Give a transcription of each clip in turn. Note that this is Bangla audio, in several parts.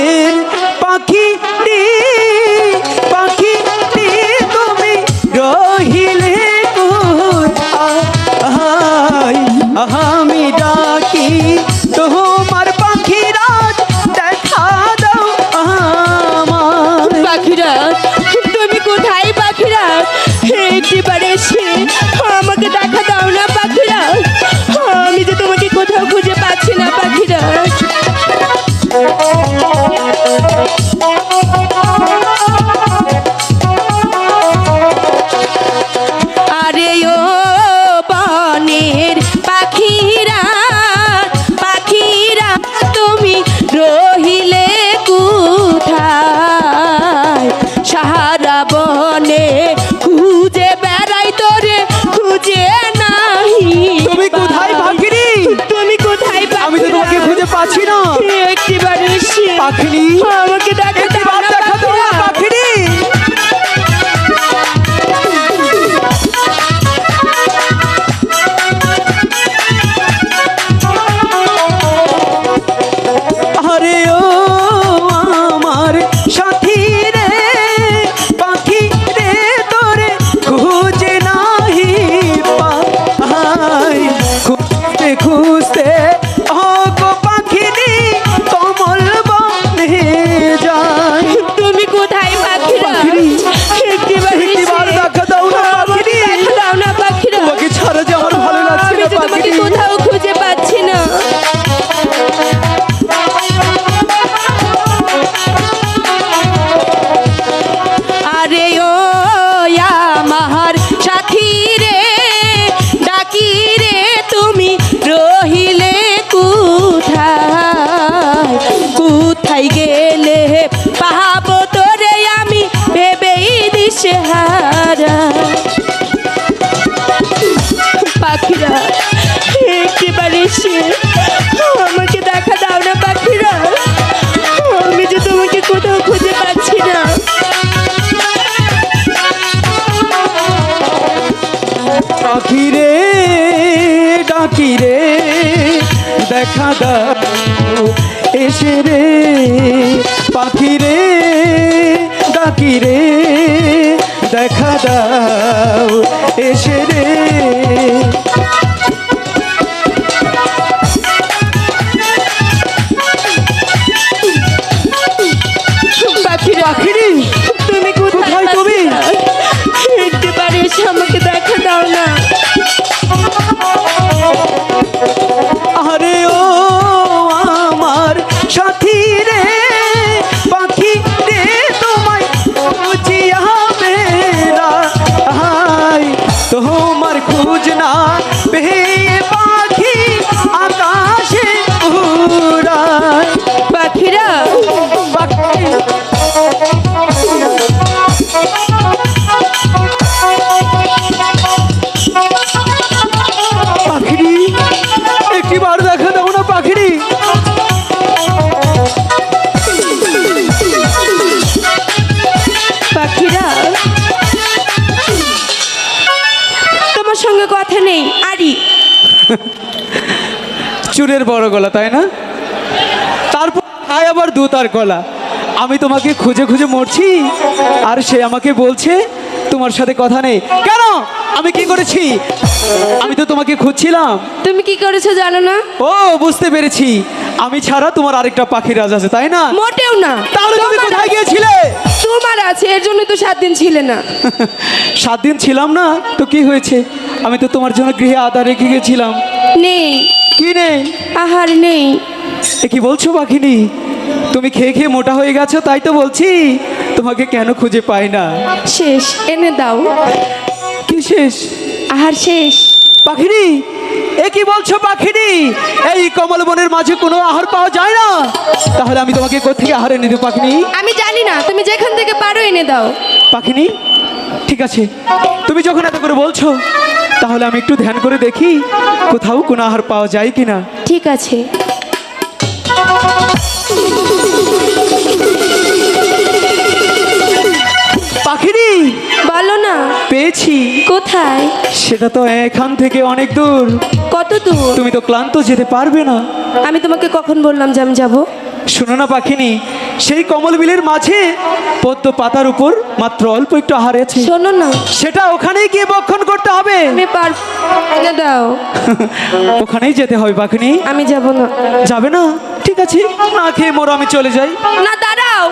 বনের পাখি পাখি তুমি রহিলে আমি ডাকি তোমার পাখি রাত দেখা দাও আমার পাখিরাজ তুমি কোথায় পাখিরাজ একটিবার এসে রে ডাকি রে দেখা দাও, এসে রে পাখি রে ডাকি রে দেখা দাও, এসে রে তোমার খোঁজ না পেয়ে নেই আরি চুরের বড় গলা তাই না? তারপর খায় আবার দু তার গলা। আমি তোমাকে খুঁজে খুঁজে মরছি আর সে আমাকে বলছে তোমার সাথে কথা নেই। কেন? আমি কি করেছি? আমি তো তোমাকে খুঁজছিলাম। তুমি কি করেছ জানো না? ও বুঝতে পেরেছি। আমি ছাড়া তোমার আরেকটা পাখির রাজ আছে তাই না? মোটেও না। তাহলে তুমি কোথায় গিয়েছিলে? তোমার এর জন্য তো সাত দিন ছিলে না। সাত দিন ছিলাম না তো কি হয়েছে? আমি তো তোমার জন্য গৃহে আদা রেখে গেছিলাম। নেই। কি নেই? আহার নেই। এ কি বলছো পাখিনি তুমি খেয়ে খেয়ে মোটা হয়ে গেছো তাই তো বলছি। তোমাকে কেন খুঁজে পাই না? শেষ এনে দাও। কি শেষ? আহার শেষ। পাখিনি এ কি বলছো এই কমল বনের মাঝে কোনো আহার পাওয়া যায় না। তাহলে আমি তোমাকে কোথেকে আহার এনে দেবো পাখিনি? আমি জানি না তুমি যেখান থেকে পারো এনে দাও। পাখিনি? ঠিক আছে। তুমি যখন এত করে বলছো তাহলে আমি একটু ধ্যান করে দেখি কোথাও কোনো আহার পাওয়া যায় কিনা। ঠিক আছে। পেয়েছি। কোথায়? সেটা তো এখান থেকে অনেক দূর। কত দূর? তুমি তো ক্লান্ত যেতে পারবে না। আমি তোমাকে কখন বললাম যে আমি যাব? শোনো না পাখিনি সেই কমল বিলের মাঝে পদ্ম পাতার উপর মাত্র অল্প একটু আহার আছে। শোনো না। সেটা ওখানেই গিয়ে বক্ষণ করতে হবে। আমি পার এনে দাও। ওখানেই যেতে হবে বাঘিনী আমি যাব না। যাবে না? ঠিক আছে না খেয়ে মোর আমি চলে যাই। না দাঁড়াও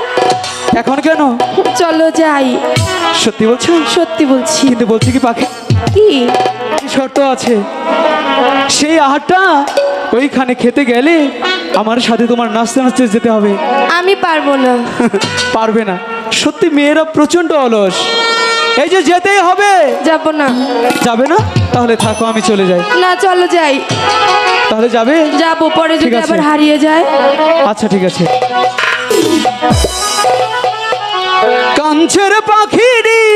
এখন কেন? চলো যাই। সত্যি বলছো? সত্যি বলছি। কিন্তু বলছি কি পাখি? কি? শর্ত আছে? সেই আহারটা ওইখানে খেতে গেলে আমার সাথে তোমার নাচতে নাচতে যেতে হবে। আমি পারব না। পারবে না। সত্যি মেয়েরা প্রচণ্ড অলস। এই যে যেতেই হবে। যাব না। যাবে না? তাহলে থাকো আমি চলে যাই। না চলো যাই। তাহলে যাবে? যাব পরে যদি আবার হারিয়ে যায়। আচ্ছা ঠিক আছে। কাঞ্চের পাখিরি